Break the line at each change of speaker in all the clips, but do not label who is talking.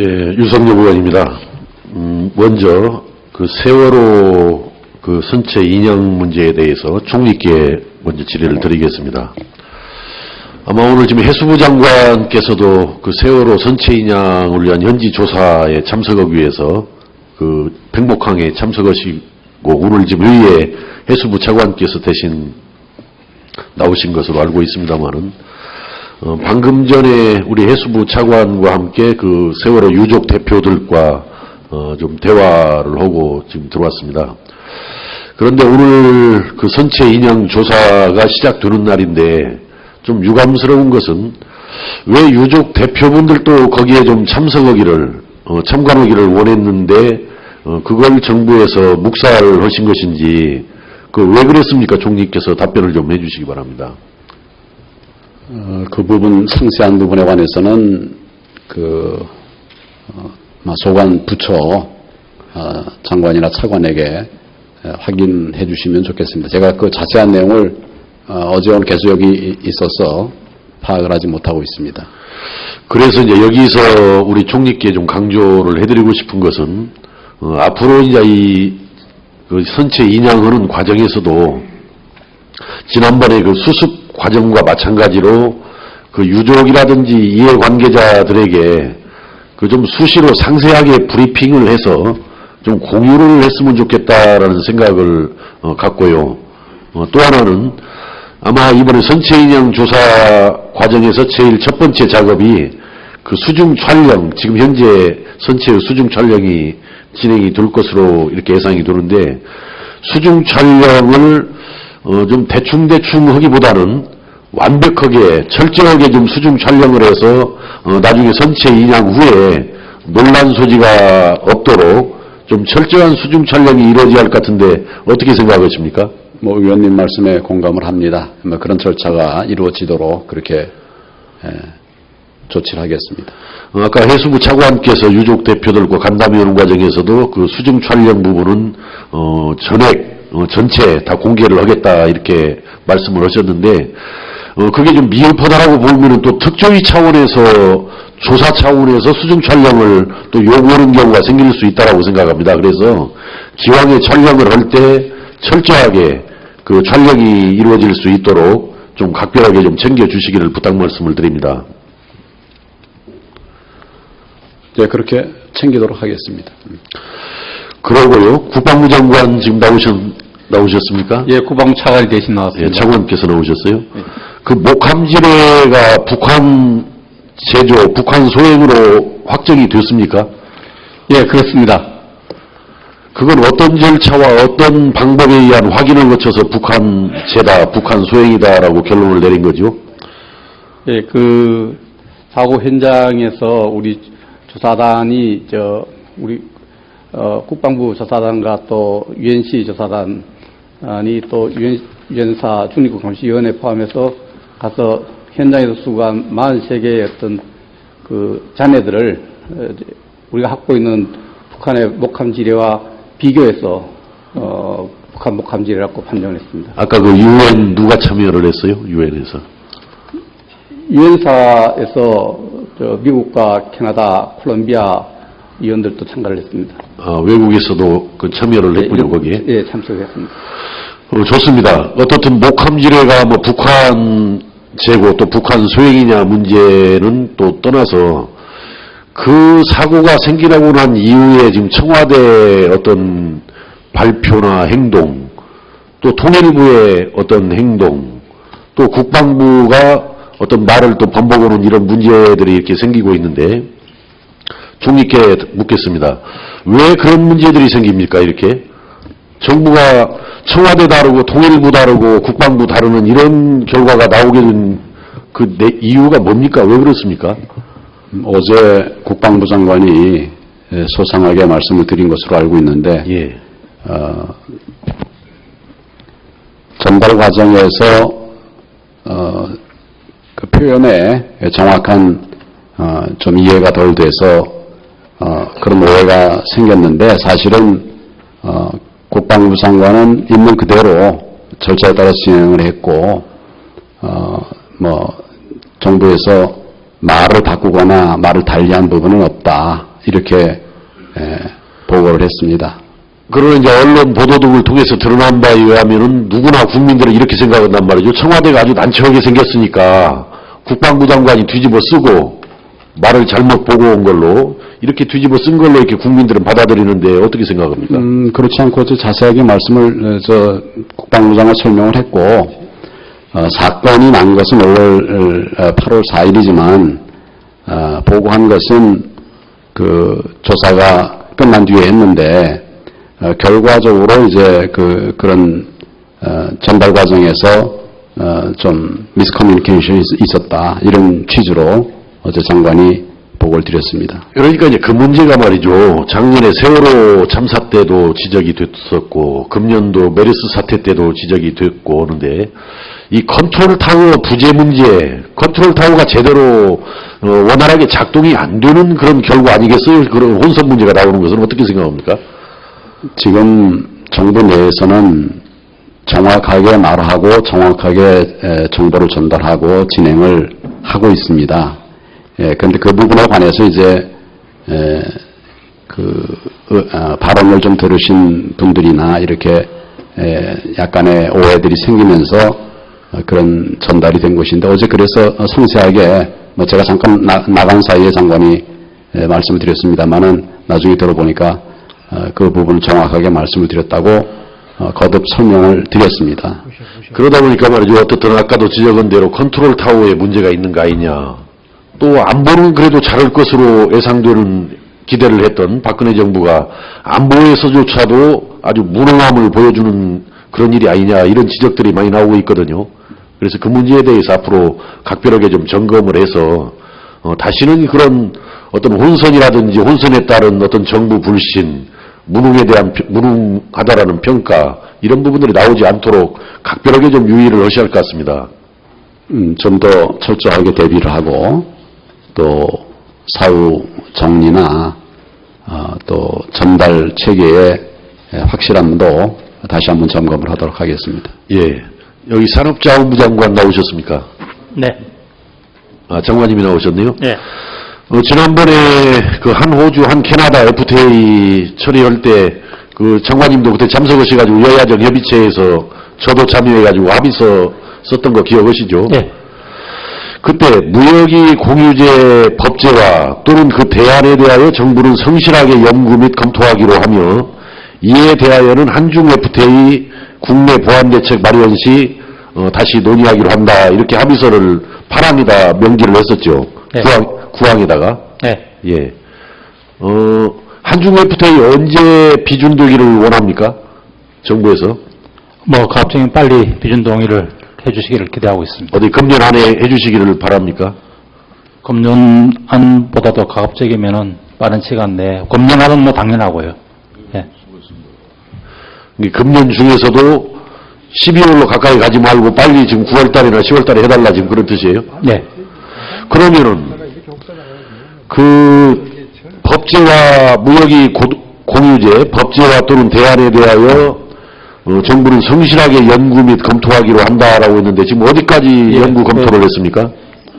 예, 유성엽 의원입니다. 음, 먼저 그 세월호 그 선체 인양 문제에 대해서 총리께 먼저 질의를 드리겠습니다. 아마 오늘 지금 해수부 장관께서도 그 세월호 선체 인양을 위한 현지 조사에 참석하기 위해서 그 백목항에 참석하시고 오늘 지금 의회 해수부 차관께서 대신 나오신 것으로 알고 있습니다만은 어, 방금 전에 우리 해수부 차관과 함께 그 세월호 유족 대표들과 어, 좀 대화를 하고 지금 들어왔습니다. 그런데 오늘 그 선체 인양 조사가 시작되는 날인데 좀 유감스러운 것은 왜 유족 대표분들도 거기에 좀 참석하기를 어, 참관하기를 원했는데 어, 그걸 정부에서 묵살을 하신 것인지 그 왜 그랬습니까 총리께서 답변을 좀 해주시기 바랍니다.
어, 그 부분 상세한 부분에 관해서는 그 어, 소관 부처 어, 장관이나 차관에게 에, 확인해 주시면 좋겠습니다. 제가 그 자세한 내용을 어, 어제 오늘 계속 여기 있어서 파악을 하지 못하고 있습니다.
그래서 이제 여기서 우리 총리께 좀 강조를 해드리고 싶은 것은 어, 앞으로 이제 이 그 선체 인양하는 과정에서도 지난번에 그 수습 과정과 마찬가지로 그 유족이라든지 이해관계자들에게 그 좀 수시로 상세하게 브리핑을 해서 좀 공유를 했으면 좋겠다라는 생각을 어, 갖고요. 어, 또 하나는 아마 이번에 선체 인양 조사 과정에서 제일 첫 번째 작업이 그 수중 촬영, 지금 현재 선체의 수중 촬영이 진행이 될 것으로 이렇게 예상이 되는데 수중 촬영을 어, 좀 대충대충 하기보다는 완벽하게 철저하게 좀 수중 촬영을 해서 어, 나중에 선체 인양 후에 논란 소지가 없도록 좀 철저한 수중 촬영이 이루어져야 할 것 같은데 어떻게 생각하십니까?
뭐 의원님 말씀에 공감을 합니다. 뭐 그런 절차가 이루어지도록 그렇게 에, 조치를 하겠습니다.
어, 아까 해수부 차관께서 유족 대표들과 간담회 하는 과정에서도 그 수중 촬영 부분은 어, 전액 어, 전체 다 공개를 하겠다 이렇게 말씀을 하셨는데 어, 그게 좀 미흡하다라고 보면은 또 특조위 차원에서 조사 차원에서 수중 촬영을 또 요구하는 경우가 생길 수 있다라고 생각합니다. 그래서 기왕에 촬영을 할 때 철저하게 그 촬영이 이루어질 수 있도록 좀 각별하게 좀 챙겨주시기를 부탁 말씀을 드립니다.
네, 그렇게 챙기도록 하겠습니다.
그러고요. 국방부 장관 지금 나오셨, 나오셨습니까?
예, 국방부 차관이 대신 나왔습니다.
예, 차관님께서 나오셨어요. 그 목함지뢰가 북한 제조, 북한 소행으로 확정이 됐습니까?
예, 그렇습니다.
그건 어떤 절차와 어떤 방법에 의한 확인을 거쳐서 북한 제다, 북한 소행이다라고 결론을 내린 거죠?
예, 그 사고 현장에서 우리 조사단이 저 우리 어, 국방부 조사단과 또 UNC 조사단 이또 UN, UN사 중립국 감시위원회 포함해서 가서 현장에서 수거한 43개의 어떤 그 잔해들을 어, 우리가 갖고 있는 북한의 목함 지뢰와 비교해서 어, 북한 목함 지뢰라고 판정했습니다.
아까 그 유엔 누가 참여를 했어요? 유엔에서.
유엔사에서 저 미국과 캐나다, 콜롬비아 위원들도 참가를 했습니다.
아, 외국에서도 그 참여를 했군요,
예,
거기에.
예, 참석했습니다.
어, 좋습니다. 어떻든 목함지뢰가 뭐 북한 재고 또 북한 소행이냐 문제는 또 떠나서 그 사고가 생기라고 난 이후에 지금 청와대 어떤 발표나 행동 또 통일부의 어떤 행동 또 국방부가 어떤 말을 또 번복하는 이런 문제들이 이렇게 생기고 있는데 총리께 묻겠습니다. 왜 그런 문제들이 생깁니까 이렇게? 정부가 청와대 다르고 통일부 다르고 국방부 다르는 이런 결과가 나오게 된그 이유가 뭡니까? 왜 그렇습니까?
음, 어제 국방부 장관이 에, 소상하게 말씀을 드린 것으로 알고 있는데
예.
어, 전달 과정에서 어, 그 표현에 정확한 어, 좀 이해가 덜 돼서 어, 그런 오해가 생겼는데 사실은 어, 국방부 장관은 있는 그대로 절차에 따라 진행을 했고 어, 뭐 정부에서 말을 바꾸거나 말을 달리한 부분은 없다. 이렇게 에, 보고를 했습니다.
그러나 이제 언론 보도 등을 통해서 드러난 바에 의하면은 누구나 국민들은 이렇게 생각한단 말이죠. 청와대가 아주 난처하게 생겼으니까 국방부 장관이 뒤집어 쓰고 말을 잘못 보고 온 걸로 이렇게 뒤집어 쓴 걸로 이렇게 국민들은 받아들이는데 어떻게 생각합니까?
음, 그렇지 않고 저 자세하게 말씀을 어, 저 국방부장은 설명을 했고 어, 사건이 난 것은 5월 8월 4일이지만 어, 보고한 것은 그 조사가 끝난 뒤에 했는데 어, 결과적으로 이제 그 그런 어, 전달 과정에서 어, 좀 미스커뮤니케이션이 있- 있었다 이런 취지로 어제 장관이 보고를 드렸습니다.
그러니까 이제 그 문제가 말이죠. 작년에 세월호 참사 때도 지적이 됐었고, 금년도 메르스 사태 때도 지적이 됐고 오는데, 이 컨트롤 타워 부재 문제, 컨트롤 타워가 제대로 어, 원활하게 작동이 안 되는 그런 결과 아니겠어요? 그런 혼선 문제가 나오는 것은 어떻게 생각합니까?
지금 정부 내에서는 정확하게 말하고 정확하게 에, 정보를 전달하고 진행을 하고 있습니다. 예, 그런데 그 부분에 관해서 이제 에, 그 어, 아, 발언을 좀 들으신 분들이나 이렇게 에, 약간의 오해들이 생기면서 어, 그런 전달이 된 것인데 어제 그래서 어, 상세하게 뭐 제가 잠깐 나, 나간 사이에 장관이 에, 말씀을 드렸습니다만은 나중에 들어보니까 어, 그 부분을 정확하게 말씀을 드렸다고 어, 거듭 설명을 드렸습니다.
그러다 보니까 말이죠. 어떻든 아까도 지적한 대로 컨트롤 타워에 문제가 있는 거 아니냐. 또 안보는 그래도 잘할 것으로 예상되는 기대를 했던 박근혜 정부가 안보에서조차도 아주 무능함을 보여주는 그런 일이 아니냐 이런 지적들이 많이 나오고 있거든요. 그래서 그 문제에 대해서 앞으로 각별하게 좀 점검을 해서 어, 다시는 그런 어떤 혼선이라든지 혼선에 따른 어떤 정부 불신, 무능에 대한 평- 무능하다라는 평가 이런 부분들이 나오지 않도록 각별하게 좀 유의를 하셔야 할 것 같습니다.
음, 좀 더 철저하게 대비를 하고 또 사후 정리나 어, 또 전달 체계의 확실함도 다시 한번 점검을 하도록 하겠습니다.
예. 여기 산업자원부 장관 나오셨습니까?
네.
아, 장관님이 나오셨네요.
네.
어, 지난번에 그 한 호주, 한 캐나다 FTA 처리할 때 그 장관님도 그때 참석하셔가지고 여야정 협의체에서 저도 참여해가지고 합의서 썼던 거 기억하시죠?
네.
그때 무역이 공유제 법제화 또는 그 대안에 대하여 정부는 성실하게 연구 및 검토하기로 하며 이에 대하여는 한중 FTA 국내 보안 대책 마련 시 어, 다시 논의하기로 한다 이렇게 합의서를 파랑에다 명기를 했었죠.
네.
구항, 구항에다가
네.
예. 어, 한중 FTA 언제 비준되기를 원합니까? 정부에서
뭐 갑자기 빨리 비준 동의를 해주시기를 기대하고 있습니다.
어디 금년 안에 해주시기를 바랍니까?
금년 안보다도 가급적이면은 빠른 시간 내에 금년 안은 뭐 당연하고요. 예.
이 금년 중에서도 12월로 가까이 가지 말고 빨리 지금 9월 달이나 10월 달에 해달라 지금 그런 뜻이에요.
네.
그러면은 그 법제화 무역이 고- 공유제 법제화 또는 대안에 대하여 어, 정부는 성실하게 연구 및 검토하기로 한다라고 했는데 지금 어디까지
예,
연구 검토를 했습니까?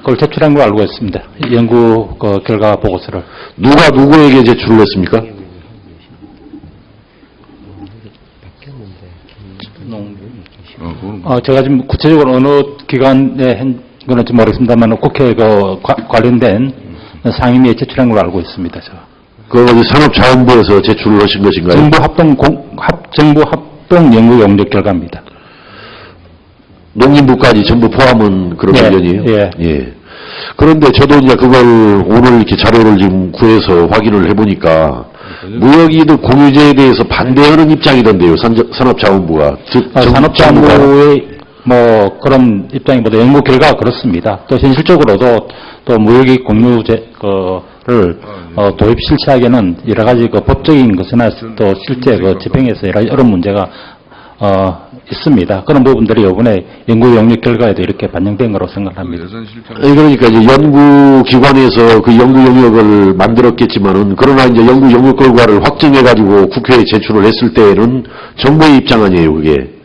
그걸 제출한 걸 알고 있습니다. 연구 그 결과 보고서를.
누가 누구에게 제출을 했습니까?
어, 제가 지금 구체적으로 어느 기관에 한 건지 모르겠습니다만 국회 그 과- 관련된 상임위에 제출한 걸로 알고 있습니다. 제가.
그 어디 산업자원부에서 제출을 하신 것인가요?
정부 합동 공, 합, 정부 합 동 연구 용역 결과입니다.
농림부까지 전부 포함은 그런
예,
의견이에요?
예.
그런데 저도 이제 그걸 오늘 이렇게 자료를 지금 구해서 확인을 해보니까 무역이득 공유제에 대해서 반대하는 입장이던데요, 산- 산업자원부가. 즉,
아. 산업자원부의 뭐 그런 입장이보다 연구 결과가 그렇습니다. 또 현실적으로도 또 무역이 공유제 그를 어, 도입 실시하기에는 여러 가지 그 법적인 것이나 또 실제 그 집행에서 여러 가지 어려운 문제가 어, 있습니다. 그런 부분들이 이번에 연구 영역 결과에도 이렇게 반영된 거라고 생각합니다.
그러니까 이제 연구기관에서 그 연구 영역을 만들었겠지만은, 그러나 이제 연구 영역 결과를 확정해가지고 국회에 제출을 했을 때에는 정부의 입장 아니에요, 그게.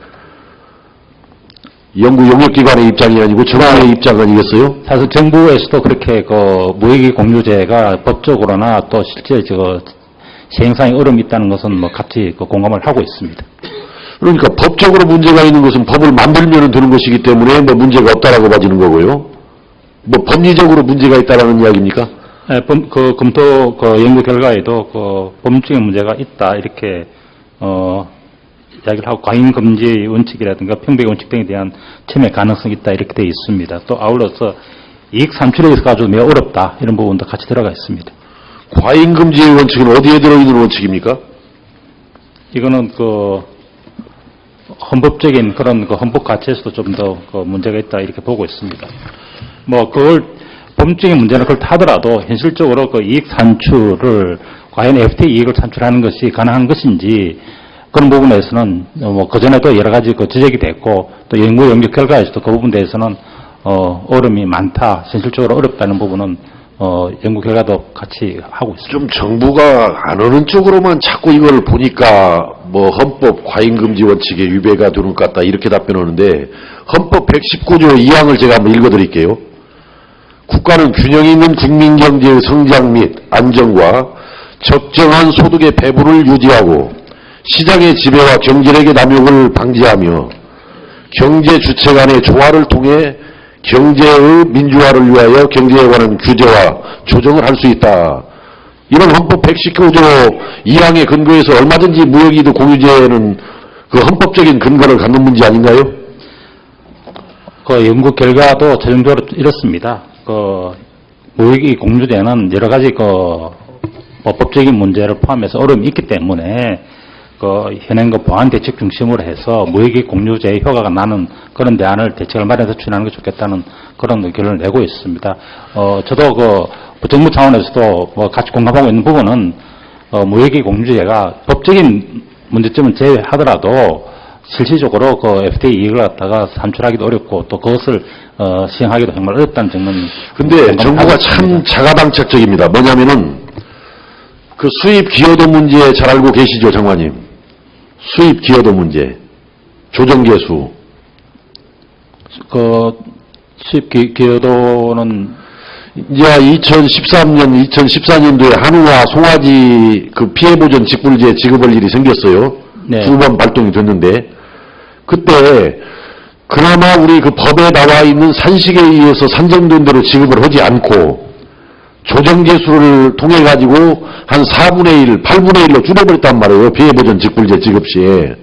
연구 용역기관의 입장이 아니고 정부의 입장 아니겠어요?
사실 정부에서도 그렇게 그 무역이 공유제가 법적으로나 또 실제 저 시행상에 어려움이 있다는 것은 뭐 같이 그 공감을 하고 있습니다.
그러니까 법적으로 문제가 있는 것은 법을 만들면 되는 것이기 때문에 뭐 문제가 없다라고 봐지는 거고요. 뭐 법리적으로 문제가 있다라는 이야기입니까?
예, 범- 그 검토 그 연구 결과에도 그 법률적인 문제가 있다 이렇게 어 이야기를 하고 과잉 금지 원칙이라든가 평백 원칙 등에 대한 침해 가능성이 있다 이렇게 되어 있습니다. 또 아울러서 이익 산출에 있어 가지고 매우 어렵다 이런 부분도 같이 들어가 있습니다.
과잉금지의 원칙은 어디에 들어있는 원칙입니까?
이거는 그 헌법적인 그런 그 헌법 가치에서도 좀 더 그 문제가 있다 이렇게 보고 있습니다. 뭐 그걸 법적인 문제는 그걸 타더라도 현실적으로 그 이익 산출을 과연 FTA 이익을 산출하는 것이 가능한 것인지 그런 부분에서는 뭐 그 전에도 여러 가지 그 지적이 됐고 또 연구 연구 결과에서도 그 부분에 대해서는 어 어려움이 많다 현실적으로 어렵다는 부분은 어 연구 결과도 같이 하고 있습니다.
좀 정부가 안 오는 쪽으로만 자꾸 이걸 보니까 뭐 헌법 과잉금지 원칙에 위배가 되는 것 같다 이렇게 답변하는데 헌법 119조 2항을 제가 한번 읽어드릴게요. 국가는 균형 있는 국민 경제의 성장 및 안정과 적정한 소득의 배분을 유지하고 시장의 지배와 경제력의 남용을 방지하며 경제 주체 간의 조화를 통해 경제의 민주화를 위하여 경제에 관한 규제와 조정을 할 수 있다. 이런 헌법 119조 2항의 근거에서 얼마든지 무역이득 공유제는 그 헌법적인 근거를 갖는 문제 아닌가요?
그 연구 결과도 최종적으로 이렇습니다. 그 무역이 공유되는 여러 가지 그 법적인 문제를 포함해서 어려움이 있기 때문에 그 현행 그 보안 대책 중심으로 해서 무역이 공유제의 효과가 나는 그런 대안을 대책을 마련해서 추진하는 게 좋겠다는 그런 의견을 내고 있습니다. 어 저도 그 정부 차원에서도 뭐 같이 공감하고 있는 부분은 어, 무역이 공유제가 법적인 문제점을 제외하더라도 실질적으로 그 FTA 이익을 갖다가 산출하기도 어렵고 또 그것을 어, 시행하기도 정말 어렵다는 점은
근데 정부가 참
있습니다.
자가당착적입니다. 뭐냐면은 그 수입 기여도 문제 잘 알고 계시죠, 장관님? 수입 기여도 문제, 조정계수.
그 수입 기- 기여도는
이제 2013년, 2014년도에 한우와 송아지 그 피해보전 직불제 지급할 일이 생겼어요.
네.
두 번 발동이 됐는데, 그때 그나마 우리 그 법에 나와 있는 산식에 의해서 산정된 대로 지급을 하지 않고, 조정계수를 통해 가지고 한 4분의 1, 8분의 1로 줄여버렸단 말이에요. 피해보전 직불제 지급 시에.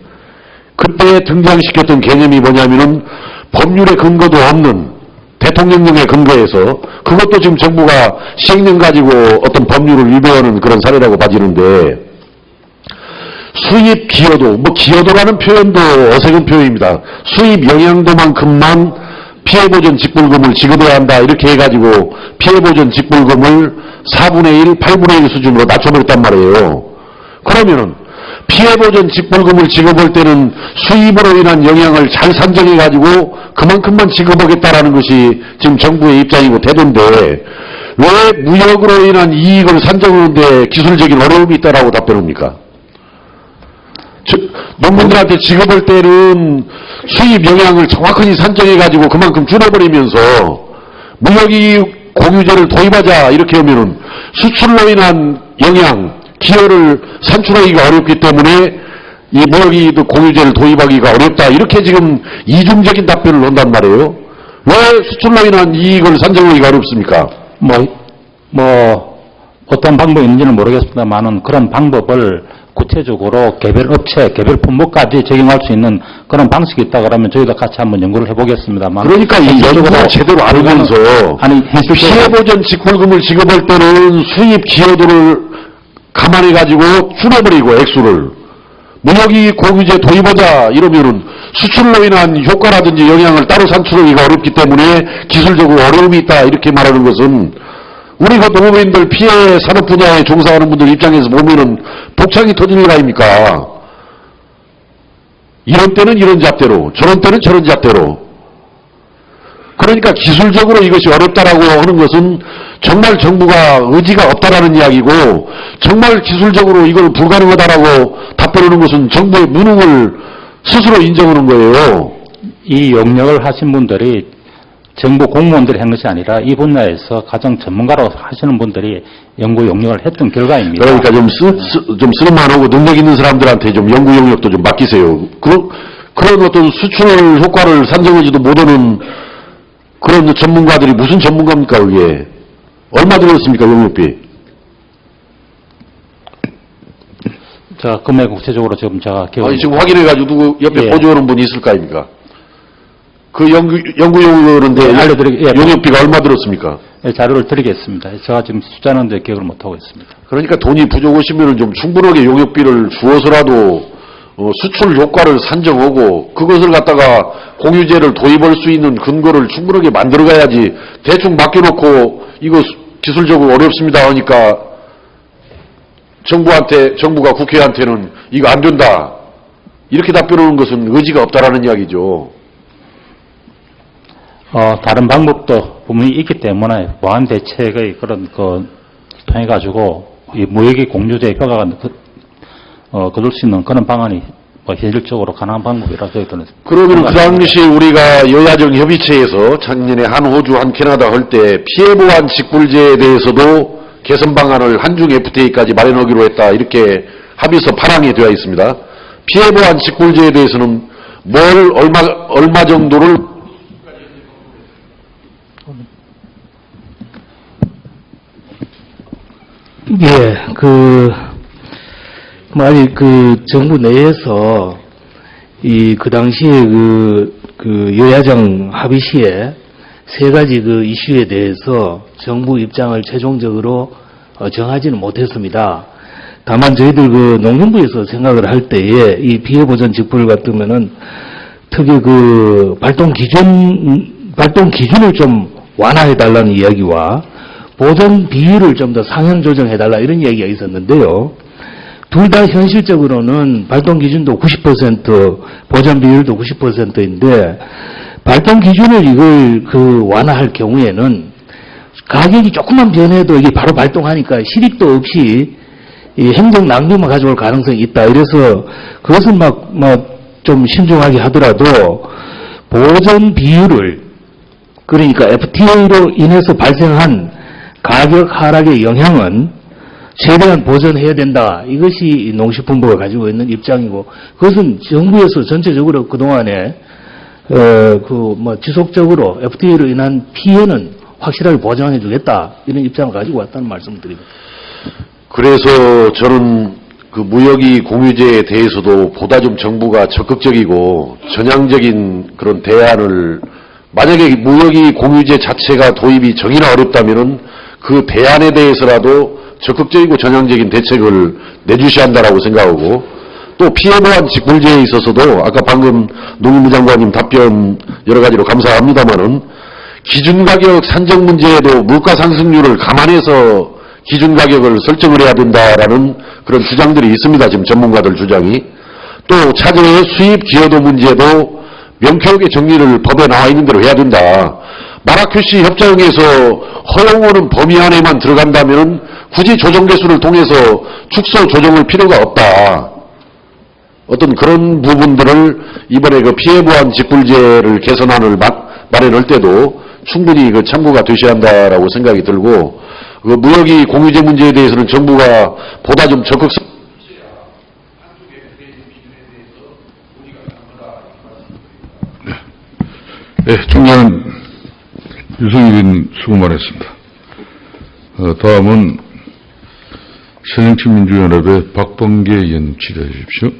그때 등장시켰던 개념이 뭐냐면은 법률의 근거도 없는 대통령령에 근거해서 그것도 지금 정부가 시행령 가지고 어떤 법률을 위배하는 그런 사례라고 봐지는데 수입 기여도, 뭐 기여도라는 표현도 어색한 표현입니다. 수입 영향도만큼만 피해보전 직불금을 지급해야 한다 이렇게 해가지고 피해보전 직불금을 4분의 1, 8분의 1 수준으로 낮춰버렸단 말이에요. 그러면은 피해보전 직불금을 지급할 때는 수입으로 인한 영향을 잘 산정해가지고 그만큼만 지급하겠다라는 것이 지금 정부의 입장이고 태도인데 왜 무역으로 인한 이익을 산정하는데 기술적인 어려움이 있다라고 답변합니까? 즉, 농민들한테 지급할 때는 수입 영향을 정확하게 산정해가지고 그만큼 줄여버리면서 무역이 공유제를 도입하자 이렇게 하면은 수출로 인한 영향, 기여를 산출하기가 어렵기 때문에 이 무역이 공유제를 도입하기가 어렵다 이렇게 지금 이중적인 답변을 한단 말이에요. 왜 수출로 인한 이익을 산정하기가 어렵습니까?
뭐, 뭐, 어떤 방법이 있는지는 모르겠습니다만은 그런 방법을 구체적으로 개별 업체, 개별 품목까지 적용할 수 있는 그런 방식이 있다 그러면 저희도 같이 한번 연구를 해보겠습니다만.
그러니까 이 연구를 제대로 안 하면서
아니.
피해보전 직불금을 지급할 때는 수입 기여도를 감안해 가지고 줄여버리고 액수를 무역이 공유제 도입하자 이러면은 수출로 인한 효과라든지 영향을 따로 산출하기가 어렵기 때문에 기술적으로 어려움이 있다 이렇게 말하는 것은 우리 그 농업인들 피해 산업 분야에 종사하는 분들 입장에서 보면은 복창이 터질 일 아닙니까? 이런 때는 이런 잣대로 저런 때는 저런 잣대로 그러니까 기술적으로 이것이 어렵다라고 하는 것은 정말 정부가 의지가 없다라는 이야기고 정말 기술적으로 이걸 불가능하다라고 답변하는 것은 정부의 무능을 스스로 인정하는 거예요.
이 용역을 하신 분들이 정부 공무원들이 한 것이 아니라 이 분야에서 가장 전문가로 하시는 분들이 연구 용역을 했던 결과입니다.
그러니까 좀, 쓰, 쓰, 좀 쓸만하고 능력 있는 사람들한테 좀 연구 영역도 좀 맡기세요. 그, 그런 어떤 수출 효과를 산정하지도 못하는 그런 전문가들이 무슨 전문가입니까, 그게? 얼마 들었습니까, 영역비?
자, 금액 구체적으로 지금 제가 기억
아니, 지금 확인해가지고 누구 옆에
예.
보조하는 분이 있을 거 아닙니까? 그 연구, 연구 용역인데
예, 알려드리- 예.
영역비가 얼마 들었습니까?
예, 자료를 드리겠습니다. 제가 지금 숫자는 이제 기억을 못하고 있습니다.
그러니까 돈이 부족하시면 좀 충분하게 용역비를 주어서라도 어, 수출 효과를 산정하고 그것을 갖다가 공유제를 도입할 수 있는 근거를 충분하게 만들어 가야지 대충 맡겨놓고 이거 수- 기술적으로 어렵습니다 하니까 정부한테 정부가 국회한테는 이거 안 된다 이렇게 답변하는 것은 의지가 없다라는 이야기죠.
어, 다른 방법도 분명히 있기 때문에 보안 대책의 그런 그 통해 가지고 이 무역의 공유제 효과가 그, 어, 거둘 수 있는 그런 방안이 뭐 현실적으로 가능한 방법이라 저희들은
그러면 그 당시 우리가 여야정 협의체에서 작년에 한 호주, 한 캐나다 할 때 피해 보완 직불제에 대해서도 개선 방안을 한중 FTA까지 마련하기로 했다. 이렇게 합의서 파랑이 되어 있습니다. 피해 보완 직불제에 대해서는 뭘 얼마 얼마 정도를
예, 그, 뭐, 아직 그 정부 내에서 이, 그 당시에 그, 그 여야정 합의 시에 세 가지 그 이슈에 대해서 정부 입장을 최종적으로 어, 정하지는 못했습니다. 다만 저희들 그 농림부에서 생각을 할 때에 이 피해 보전 직불 같으면은 특히 그 발동 기준, 발동 기준을 좀 완화해 달라는 이야기와 보전 비율을 좀 더 상향 조정해달라 이런 이야기가 있었는데요. 둘 다 현실적으로는 발동 기준도 90%, 보전 비율도 90%인데 발동 기준을 이걸 그 완화할 경우에는 가격이 조금만 변해도 이게 바로 발동하니까 실익도 없이 이 행정 낭비만 가져올 가능성이 있다. 이래서 그것은 막, 막 좀 신중하게 하더라도 보전 비율을 그러니까 FTA로 인해서 발생한 가격 하락의 영향은 최대한 보전해야 된다. 이것이 농식품부가 가지고 있는 입장이고 그것은 정부에서 전체적으로 그동안에 어, 그, 뭐, 지속적으로 FTA로 인한 피해는 확실하게 보장해 주겠다. 이런 입장을 가지고 왔다는 말씀을 드립니다.
그래서 저는 그 무역이 공유제에 대해서도 보다 좀 정부가 적극적이고 전향적인 그런 대안을 만약에 무역이 공유제 자체가 도입이 정의나 어렵다면은 그 대안에 대해서라도 적극적이고 전향적인 대책을 내주셔야 한다라고 생각하고 또 피해 보완 직불제에 있어서도 아까 방금 농림부 장관님 답변 여러 가지로 감사합니다만은 기준 가격 산정 문제에도 물가 상승률을 감안해서 기준 가격을 설정을 해야 된다라는 그런 주장들이 있습니다. 지금 전문가들 주장이. 또 차제의 수입 기여도 문제도 명쾌하게 정리를 법에 나와 있는 대로 해야 된다. 마라케시 협정에서 허용하는 범위 안에만 들어간다면 굳이 조정 개수를 통해서 축소 조정할 필요가 없다. 어떤 그런 부분들을 이번에 그 피해 보완 직불제를 개선안을 마, 마련할 때도 충분히 그 참고가 되셔야 한다라고 생각이 들고 그 무역이 공유제 문제에 대해서는 정부가 보다 좀 적극적
네, 총장은 유승일인 수고 많았습니다. 어, 다음은 새정치민주연합의 박범계 의원 질의해 주십시오.